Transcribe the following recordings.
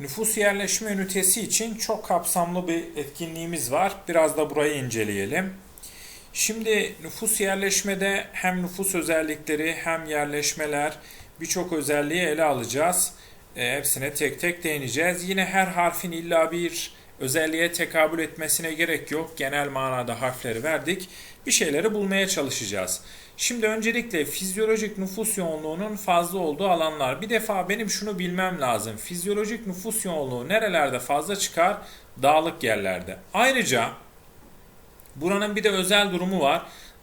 Nüfus yerleşme ünitesi için çok kapsamlı bir etkinliğimiz var. Biraz da burayı inceleyelim. Şimdi nüfus yerleşmede hem nüfus özellikleri hem yerleşmeler birçok özelliği ele alacağız. E, hepsine tek tek değineceğiz. Yine her harfin illa bir özelliğe tekabül etmesine gerek yok. Genel manada harfleri verdik. Bir şeyleri bulmaya çalışacağız. Şimdi öncelikle fizyolojik nüfus yoğunluğunun fazla olduğu alanlar. Bir defa benim şunu bilmem lazım. Fizyolojik nüfus yoğunluğu nerelerde fazla çıkar? Dağlık yerlerde. Ayrıca buranın bir de özel durumu var.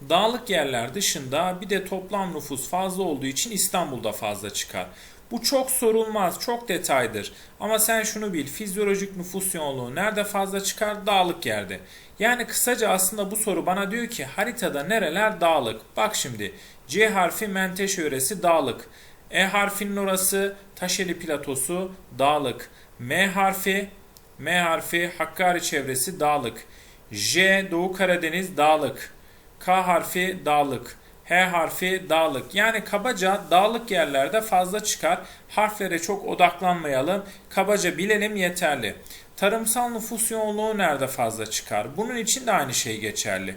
Dağlık yerler dışında bir de toplam nüfus fazla olduğu için İstanbul'da fazla çıkar. Bu çok sorulmaz, çok detaydır. Ama sen şunu bil, fizyolojik nüfus yoğunluğu nerede fazla çıkar? Dağlık yerde. Yani kısaca aslında bu soru bana diyor ki haritada nereler dağlık? Bak şimdi C harfi Menteşe yöresi dağlık. E harfinin orası Taşeli platosu dağlık. M harfi M harfi Hakkari çevresi dağlık. J Doğu Karadeniz dağlık. K harfi dağlık. H harfi dağlık. Yani kabaca dağlık yerlerde fazla çıkar. Harflere çok odaklanmayalım. Kabaca bilelim yeterli. Tarımsal nüfus yoğunluğu nerede fazla çıkar? Bunun için de aynı şey geçerli.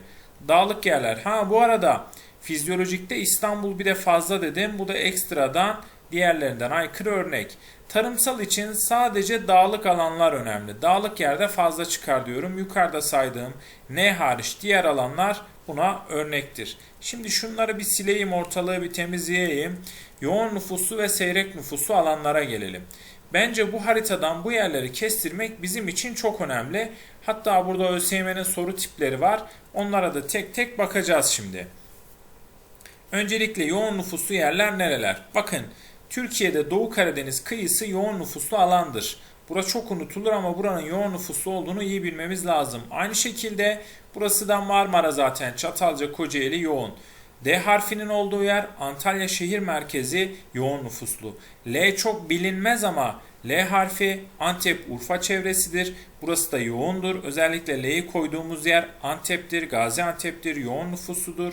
Dağlık yerler. Ha bu arada fizyolojikte İstanbul bir de fazla dedim. Bu da ekstradan diğerlerinden aykırı örnek. Tarımsal için sadece dağlık alanlar önemli. Dağlık yerde fazla çıkar diyorum. Yukarıda saydığım N hariç diğer alanlar buna örnektir. Şimdi şunları bir sileyim, ortalığı bir temizleyeyim. Yoğun nüfuslu ve seyrek nüfuslu alanlara gelelim. Bence bu haritadan bu yerleri kestirmek bizim için çok önemli. Hatta burada ÖSYM'nin soru tipleri var. Onlara da tek tek bakacağız şimdi. Öncelikle yoğun nüfuslu yerler nereler? Bakın Türkiye'de Doğu Karadeniz kıyısı yoğun nüfuslu alandır. Bura çok unutulur ama buranın yoğun nüfuslu olduğunu iyi bilmemiz lazım. Aynı şekilde burası da Marmara zaten Çatalca, Kocaeli yoğun. D harfinin olduğu yer Antalya şehir merkezi yoğun nüfuslu. L çok bilinmez ama L harfi Antep Urfa çevresidir. Burası da yoğundur. Özellikle L'yi koyduğumuz yer Antep'tir, Gaziantep'tir, yoğun nüfusludur.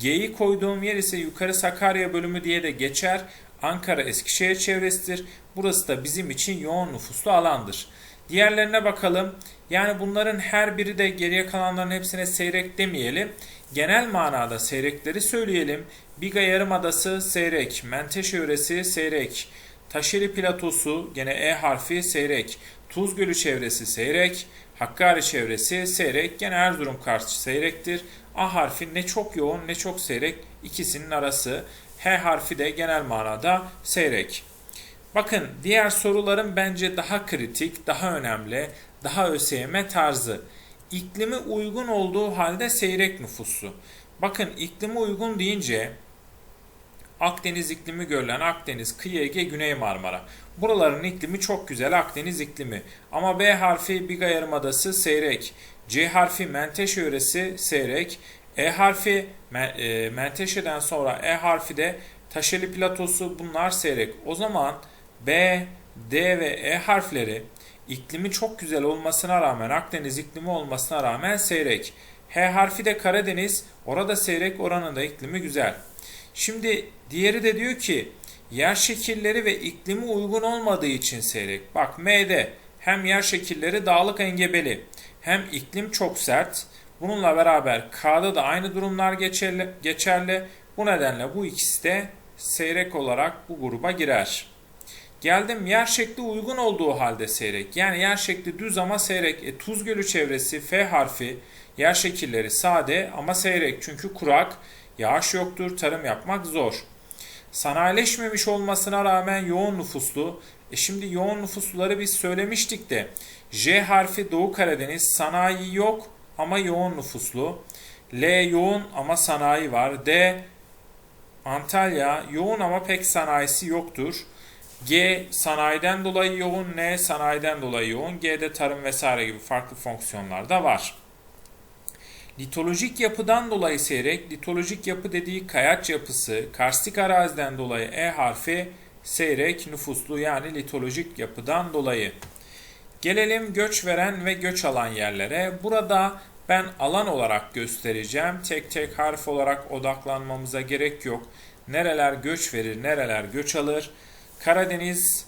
G'yi koyduğum yer ise yukarı Sakarya bölümü diye de geçer. Ankara Eskişehir çevresidir. Burası da bizim için yoğun nüfuslu alandır. Diğerlerine bakalım. Yani bunların her biri de geriye kalanların hepsine seyrek demeyelim. Genel manada seyrekleri söyleyelim. Biga Yarımadası seyrek, Menteşe yöresi seyrek, Taşeli platosu gene E harfi seyrek, Tuz Gölü çevresi seyrek, Hakkari çevresi seyrek, gene Erzurum karşı seyrektir. A harfi ne çok yoğun ne çok seyrek ikisinin arası. H harfi de genel manada seyrek. Bakın diğer soruların bence daha kritik, daha önemli, daha ÖSYM tarzı. İklimi uygun olduğu halde seyrek nüfuslu. Bakın iklimi uygun deyince Akdeniz iklimi görülen Akdeniz, Kıyı Ege, Güney Marmara. Buraların iklimi çok güzel Akdeniz iklimi. Ama B harfi Biga Yarımadası seyrek. C harfi Menteşe yöresi seyrek. E harfi e, Menteşe'den sonra E harfi de Taşeli platosu bunlar seyrek. O zaman B, D ve E harfleri iklimi çok güzel olmasına rağmen Akdeniz iklimi olmasına rağmen seyrek. H harfi de Karadeniz orada seyrek oranında iklimi güzel. Şimdi diğeri de diyor ki yer şekilleri ve iklimi uygun olmadığı için seyrek. Bak M'de hem yer şekilleri dağlık engebeli hem iklim çok sert. Bununla beraber K'da da aynı durumlar geçerli. geçerli. Bu nedenle bu ikisi de seyrek olarak bu gruba girer. Geldim yer şekli uygun olduğu halde seyrek. Yani yer şekli düz ama seyrek. E, Tuz Gölü çevresi F harfi yer şekilleri sade ama seyrek. Çünkü kurak, yağış yoktur, tarım yapmak zor. Sanayileşmemiş olmasına rağmen yoğun nüfuslu. E şimdi yoğun nüfusluları biz söylemiştik de J harfi Doğu Karadeniz sanayi yok ama yoğun nüfuslu. L yoğun ama sanayi var. D Antalya yoğun ama pek sanayisi yoktur. G sanayiden dolayı yoğun, N sanayiden dolayı yoğun, G'de tarım vesaire gibi farklı fonksiyonlar da var. Litolojik yapıdan dolayı seyrek, litolojik yapı dediği kayaç yapısı, karstik araziden dolayı E harfi seyrek, nüfuslu yani litolojik yapıdan dolayı. Gelelim göç veren ve göç alan yerlere. Burada ben alan olarak göstereceğim. Tek tek harf olarak odaklanmamıza gerek yok. Nereler göç verir, nereler göç alır. Karadeniz,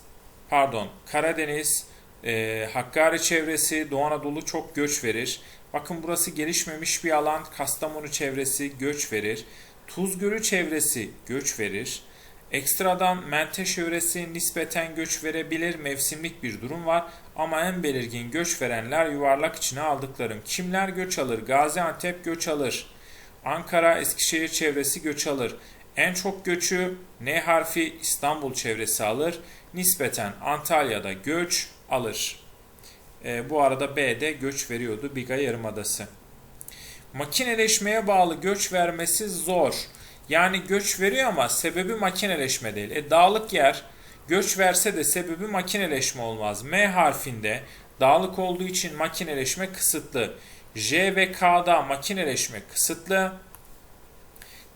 pardon, Karadeniz, Ee, Hakkari çevresi, Doğu Anadolu çok göç verir. Bakın burası gelişmemiş bir alan. Kastamonu çevresi göç verir. Tuz Gölü çevresi göç verir. Ekstradan Menteşe yöresi nispeten göç verebilir. Mevsimlik bir durum var. Ama en belirgin göç verenler yuvarlak içine aldıklarım. Kimler göç alır? Gaziantep göç alır. Ankara, Eskişehir çevresi göç alır. En çok göçü N harfi İstanbul çevresi alır. Nispeten Antalya'da göç alır. E, bu arada B'de göç veriyordu Biga Yarımadası. Makineleşmeye bağlı göç vermesi zor. Yani göç veriyor ama sebebi makineleşme değil. E, dağlık yer göç verse de sebebi makineleşme olmaz. M harfinde dağlık olduğu için makineleşme kısıtlı. J ve K'da makineleşme kısıtlı.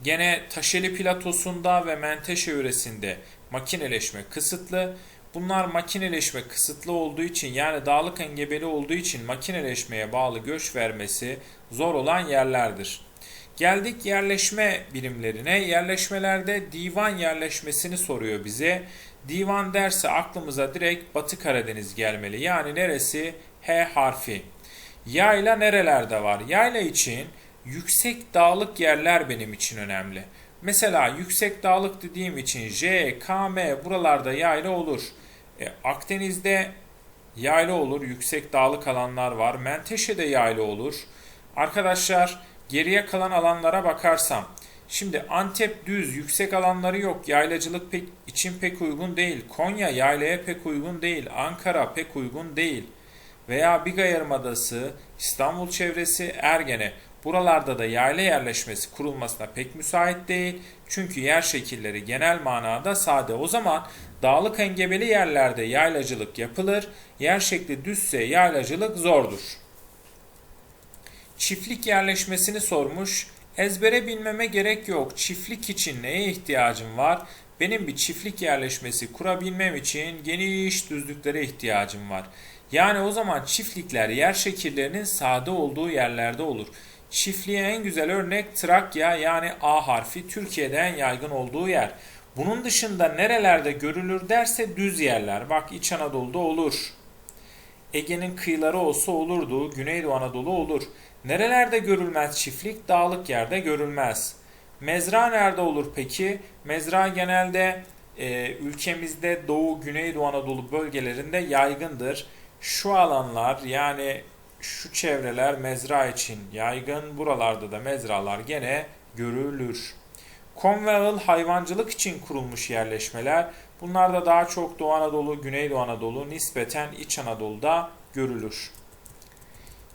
Gene Taşeli platosunda ve Menteşe yöresinde makineleşme kısıtlı. Bunlar makineleşme kısıtlı olduğu için yani dağlık engebeli olduğu için makineleşmeye bağlı göç vermesi zor olan yerlerdir. Geldik yerleşme birimlerine. Yerleşmelerde divan yerleşmesini soruyor bize. Divan derse aklımıza direkt Batı Karadeniz gelmeli. Yani neresi? H harfi. Yayla nerelerde var? Yayla için yüksek dağlık yerler benim için önemli. Mesela yüksek dağlık dediğim için J, K, M buralarda yayla olur. E, Akdeniz'de yayla olur. Yüksek dağlık alanlar var. Menteşe'de yayla olur. Arkadaşlar geriye kalan alanlara bakarsam. Şimdi Antep düz, yüksek alanları yok. Yaylacılık pek, için pek uygun değil. Konya yaylaya pek uygun değil. Ankara pek uygun değil. Veya Biga Yarımadası, İstanbul çevresi, Ergene. Buralarda da yayla yerleşmesi kurulmasına pek müsait değil. Çünkü yer şekilleri genel manada sade. O zaman dağlık engebeli yerlerde yaylacılık yapılır. Yer şekli düzse yaylacılık zordur. Çiftlik yerleşmesini sormuş. Ezbere bilmeme gerek yok. Çiftlik için neye ihtiyacım var? Benim bir çiftlik yerleşmesi kurabilmem için geniş düzlüklere ihtiyacım var. Yani o zaman çiftlikler yer şekillerinin sade olduğu yerlerde olur. Çiftliğe en güzel örnek Trakya yani A harfi Türkiye'de en yaygın olduğu yer. Bunun dışında nerelerde görülür derse düz yerler. Bak İç Anadolu'da olur. Ege'nin kıyıları olsa olurdu. Güneydoğu Anadolu olur. Nerelerde görülmez çiftlik? Dağlık yerde görülmez. Mezra nerede olur peki? Mezra genelde e, ülkemizde Doğu, Güneydoğu Anadolu bölgelerinde yaygındır. Şu alanlar yani şu çevreler mezra için yaygın. Buralarda da mezralar gene görülür. Ağıl hayvancılık için kurulmuş yerleşmeler. Bunlar da daha çok Doğu Anadolu, Güneydoğu Anadolu, nispeten İç Anadolu'da görülür.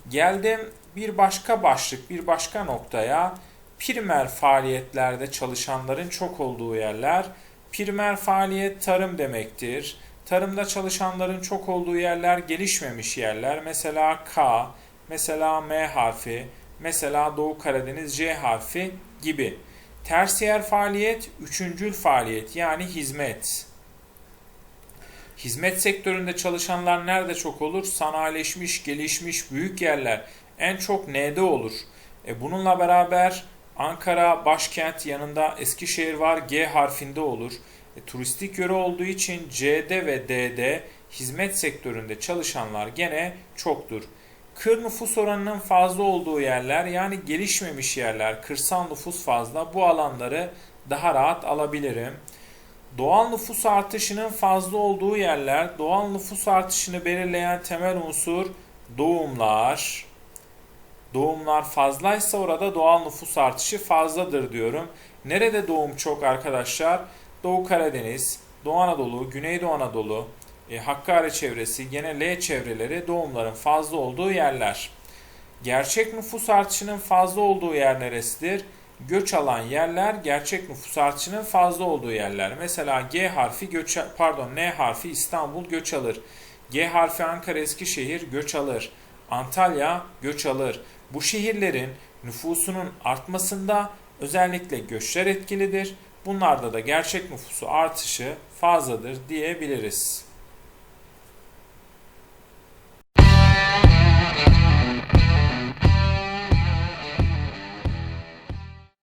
Geldim bir başka başlık, bir başka noktaya. Primer faaliyetlerde çalışanların çok olduğu yerler. Primer faaliyet tarım demektir. Tarımda çalışanların çok olduğu yerler gelişmemiş yerler. Mesela K, mesela M harfi, mesela Doğu Karadeniz C harfi gibi. Tersiyer faaliyet, üçüncül faaliyet yani hizmet. Hizmet sektöründe çalışanlar nerede çok olur? Sanayileşmiş, gelişmiş büyük yerler en çok N'de olur. E bununla beraber Ankara başkent yanında Eskişehir var G harfinde olur. E, turistik yöre olduğu için C'de ve D'de hizmet sektöründe çalışanlar gene çoktur. Kır nüfus oranının fazla olduğu yerler yani gelişmemiş yerler, kırsal nüfus fazla bu alanları daha rahat alabilirim. Doğal nüfus artışının fazla olduğu yerler, doğal nüfus artışını belirleyen temel unsur doğumlar. Doğumlar fazlaysa orada doğal nüfus artışı fazladır diyorum. Nerede doğum çok arkadaşlar? Doğu Karadeniz, Doğu Anadolu, Güneydoğu Anadolu, e, Hakkari çevresi, gene L çevreleri doğumların fazla olduğu yerler. Gerçek nüfus artışının fazla olduğu yer neresidir? Göç alan yerler gerçek nüfus artışının fazla olduğu yerler. Mesela G harfi göç pardon N harfi İstanbul göç alır. G harfi Ankara Eskişehir göç alır. Antalya göç alır. Bu şehirlerin nüfusunun artmasında özellikle göçler etkilidir. Bunlarda da gerçek nüfusu artışı fazladır diyebiliriz.